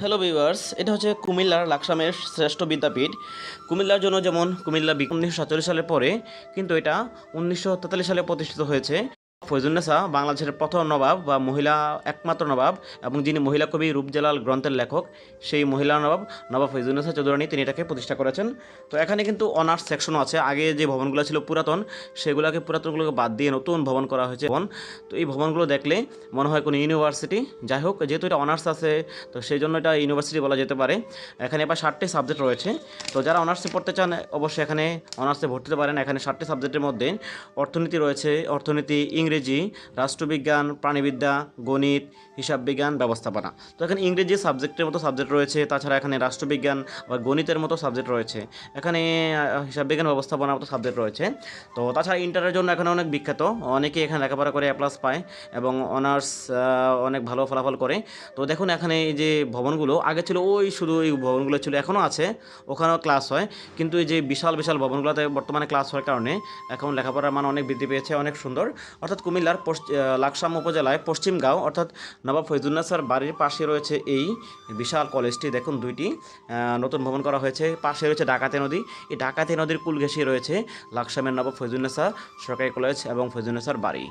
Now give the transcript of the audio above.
Hello viewers এটা হচ্ছে কুমিল্লার লাকসামের শ্রেষ্ঠ বিদ্যাপীঠ। কুমিল্লার জন্য যেমন কুমিল্লা উনিশশো সাতচল্লিশ সালে পরে, কিন্তু এটা উনিশশো তেতাল্লিশ সালে প্রতিষ্ঠিত হয়েছে। ফৈজুন্নেসা বাংলাদেশের প্রথম নবাব বা মহিলা, একমাত্র নবাব এবং যিনি মহিলা কবি রূপজালাল গ্রন্থের লেখক, সেই মহিলা নবাব নবাব ফৈজুন্নেসা চৌধুরানী তিনি এটাকে প্রতিষ্ঠা করেছেন। তো এখানে কিন্তু অনার্স সেকশনও আছে। আগে যে ভবনগুলো ছিল পুরাতন, সেগুলোকে পুরাতনগুলোকে বাদ দিয়ে নতুন ভবন করা হয়েছে ভবন। তো এই ভবনগুলো দেখলে মনে হয় কোনো ইউনিভার্সিটি। যাই হোক, যেহেতু এটা অনার্স আছে, তো সেই জন্য এটা ইউনিভার্সিটি বলা যেতে পারে। এখানে এবার ষাটটি সাবজেক্ট রয়েছে। তো যারা অনার্সে পড়তে চান, অবশ্যই এখানে অনার্সে ভর্তি হতে পারেন। এখানে ষাটটি সাবজেক্টের মধ্যে অর্থনীতি রয়েছে, অর্থনীতি, ইংরেজি রাষ্ট্রবিজ্ঞান প্রাণীবিদ্যা গণিত হিসাব বিজ্ঞান ব্যবস্থাপনা। তো এখানে ইংরেজি সাবজেক্টের মতো সাবজেক্ট রয়েছে তাছাড়া এখানে রাষ্ট্রবিজ্ঞান বা গণিতের মতো সাবজেক্ট রয়েছে। এখানে আহ, হিসাব বিজ্ঞান ব্যবস্থাপনার মতো সাবজেক্ট রয়েছে। তো তাছাড়া ইন্টারের জন্য এখানে অনেক বিখ্যাত। অনেকে এখানে লেখাপড়া করে এ প্লাস পায় এবং অনার্স অনেক ভালো ফলাফল করে। তো দেখুন এখানে এই যে ভবনগুলো আগে ছিল ওই শুধু এই ভবনগুলো ছিল এখনও আছে ওখানেও ক্লাস হয়। কিন্তু এই যে বিশাল বিশাল ভবনগুলোতে বর্তমানে ক্লাস হওয়ার কারণে এখন লেখাপড়ার মান অনেক বৃদ্ধি পেয়েছে অনেক সুন্দর। অর্থাৎ কুমিল্লার লাকসাম উপজেলায় পশ্চিমগাঁও অর্থাৎ নবাব ফৈজুন্নাসার বাড়ির পাশে রয়েছে এই বিশাল কলেজটি। দেখুন দুইটি নতুন ভবন করা হয়েছে। পাশে রয়েছে ডাকাতে নদী। এই ডাকাতে নদীর কুল ঘেঁষে রয়েছে লাকসামের নবাব ফৈজুন্নেসা সরকারি কলেজ এবং ফৈজুন্নেসার বাড়ি।